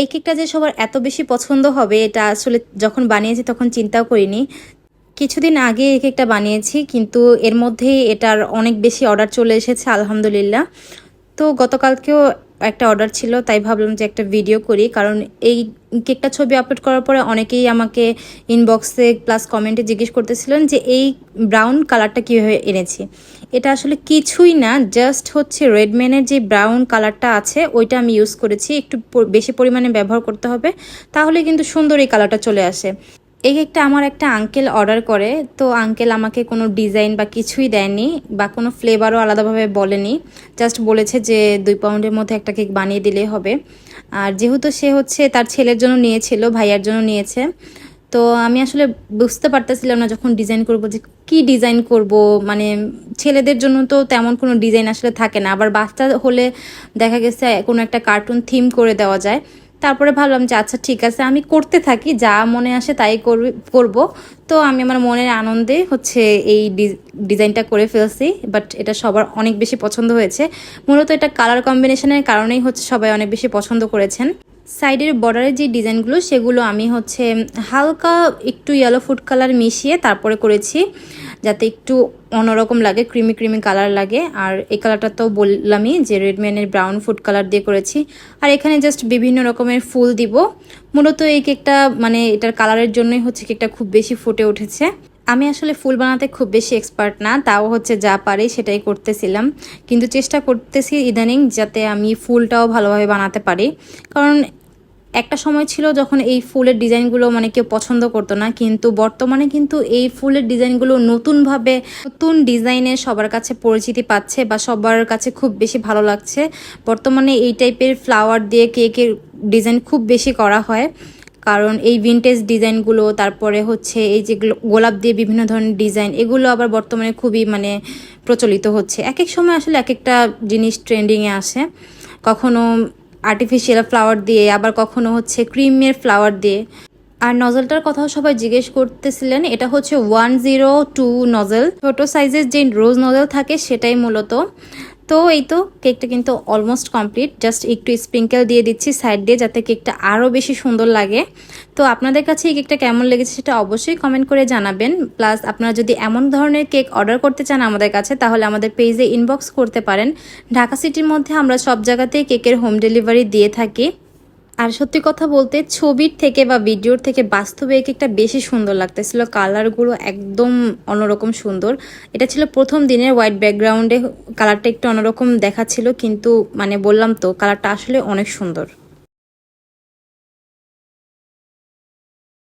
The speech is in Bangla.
এই কেকটা যে সবার এত বেশি পছন্দ হবে, এটা আসলে যখন বানিয়েছি তখন চিন্তাও করিনি। কিছুদিন আগে এই কেকটা বানিয়েছি, কিন্তু এর মধ্যেই এটার অনেক বেশি অর্ডার চলে এসেছে, আলহামদুলিল্লাহ। তো গতকালকেও একটা অর্ডার ছিল, তাই ভাবলাম যে একটা ভিডিও করি। কারণ এই কেকটা ছবি আপলোড করার পরে অনেকেই আমাকে ইনবক্সে প্লাস কমেন্টে জিজ্ঞেস করতেছিলেন যে এই ব্রাউন কালারটা কীভাবে এনেছি। এটা আসলে কিছুই না জাস্ট হচ্ছে রেডম্যানের যে ব্রাউন কালারটা আছে, ওইটা আমি ইউজ করেছি। একটু বেশি পরিমাণে ব্যবহার করতে হবে তাহলে কিন্তু সুন্দর এই কালারটা চলে আসে। এই কেকটা আমার একটা আঙ্কেল অর্ডার করে, তো আঙ্কেল আমাকে কোনো ডিজাইন বা কিছুই দেয়নি বা কোনো ফ্লেভারও আলাদাভাবে বলেনি। জাস্ট বলেছে যে দুই পাউন্ডের মধ্যে একটা কেক বানিয়ে দিলেই হবে। আর যেহেতু সে হচ্ছে তার ছেলের জন্য নিয়েছিল, ভাইয়ার জন্য নিয়েছে, তো আমি আসলে বুঝতে পারতেছিলাম না যখন ডিজাইন করব যে কি ডিজাইন করব। মানে ছেলেদের জন্য তো তেমন কোনো ডিজাইন আসলে থাকে না। আবার বাচ্চা হলে দেখা গেছে কোনো একটা কার্টুন থিম করে দেওয়া যায়। তারপরে ভাবলাম যে আচ্ছা ঠিক আছে, আমি করতে থাকি, যা মনে আসে তাই করবি, করব। তো আমি আমার মনের আনন্দে হচ্ছে এই ডিজাইনটা করে ফেলছি বাট এটা সবার অনেক বেশি পছন্দ হয়েছে। মূলত এটা কালার কম্বিনেশনের কারণেই হচ্ছে সবাই অনেক বেশি পছন্দ করেছেন। সাইডের বর্ডারের যে ডিজাইনগুলো, সেগুলো আমি হচ্ছে হালকা একটু ইয়েলো ফুড কালার মিশিয়ে তারপরে করেছি, যাতে একটু অন্যরকম লাগে ক্রিমি ক্রিমি কালার লাগে। আর এই কালারটা তো বললামই যে রেডম্যানের ব্রাউন ফুড কালার দিয়ে করেছি। আর এখানে জাস্ট বিভিন্ন রকমের ফুল দিব। মূলত এই কেকটা মানে এটার কালারের জন্যই হচ্ছে কেকটা খুব বেশি ফুটে উঠেছে। আমি আসলে ফুল বানাতে খুব বেশি এক্সপার্ট না, তাও হচ্ছে যা পারি সেটাই করতেছিলাম। কিন্তু চেষ্টা করতেছি ইদানিং যাতে আমি ফুলটাও ভালোভাবে বানাতে পারি। কারণ একটা সময় ছিল যখন এই ফুলের ডিজাইনগুলো মানে কেউ পছন্দ করতো না, কিন্তু বর্তমানে কিন্তু এই ফুলের ডিজাইনগুলো নতুনভাবে নতুন ডিজাইনে সবার কাছে পরিচিতি পাচ্ছে বা সবার কাছে খুব বেশি ভালো লাগছে। বর্তমানে এই টাইপের ফ্লাওয়ার দিয়ে কেকের ডিজাইন খুব বেশি করা হয়। কারণ এই ভিনটেজ ডিজাইনগুলো তারপরে হচ্ছে এই যে গোলাপ দিয়ে বিভিন্ন ধরনের ডিজাইন এগুলো আবার বর্তমানে খুবই মানে প্রচলিত হচ্ছে। এক এক সময় আসলে এক একটা জিনিস ট্রেন্ডিংয়ে আসে। কখনো আর্টিফিশিয়াল ফ্লাওয়ার দিয়ে, আবার কখনো হচ্ছে ক্রিমের ফ্লাওয়ার দিয়ে। আর নজলটার কথাও সবাই জিজ্ঞেস করতেছিলেন, এটা হচ্ছে ওয়ান জিরো টু নজল ছোটো সাইজের যে রোজ নজল থাকে, সেটাই মূলত। তো এই তো কেকটা কিন্তু অলমোস্ট কমপ্লিট জাস্ট একটু স্প্রিঙ্কেল দিয়ে দিচ্ছি সাইড দিয়ে যাতে কেকটা আরও বেশি সুন্দর লাগে। তো আপনাদের কাছে এই কেকটা কেমন লেগেছে সেটা অবশ্যই কমেন্ট করে জানাবেন। প্লাস আপনারা যদি এমন ধরনের কেক অর্ডার করতে চান আমাদের কাছে, তাহলে আমাদের পেজে ইনবক্স করতে পারেন। ঢাকা সিটির মধ্যে আমরা সব জায়গাতেই কেকের হোম ডেলিভারি দিয়ে থাকি। আর সত্যি কথা বলতে, ছবির থেকে বা ভিডিওর থেকে বাস্তবে এক একটা বেশি সুন্দর লাগতেছিল। কালারগুলো একদম অন্যরকম সুন্দর। এটা ছিল প্রথম দিনের হোয়াইট ব্যাকগ্রাউন্ডে কালারটা একটু অন্যরকম দেখাচ্ছিল, কিন্তু মানে বললাম তো, কালারটা আসলে অনেক সুন্দর।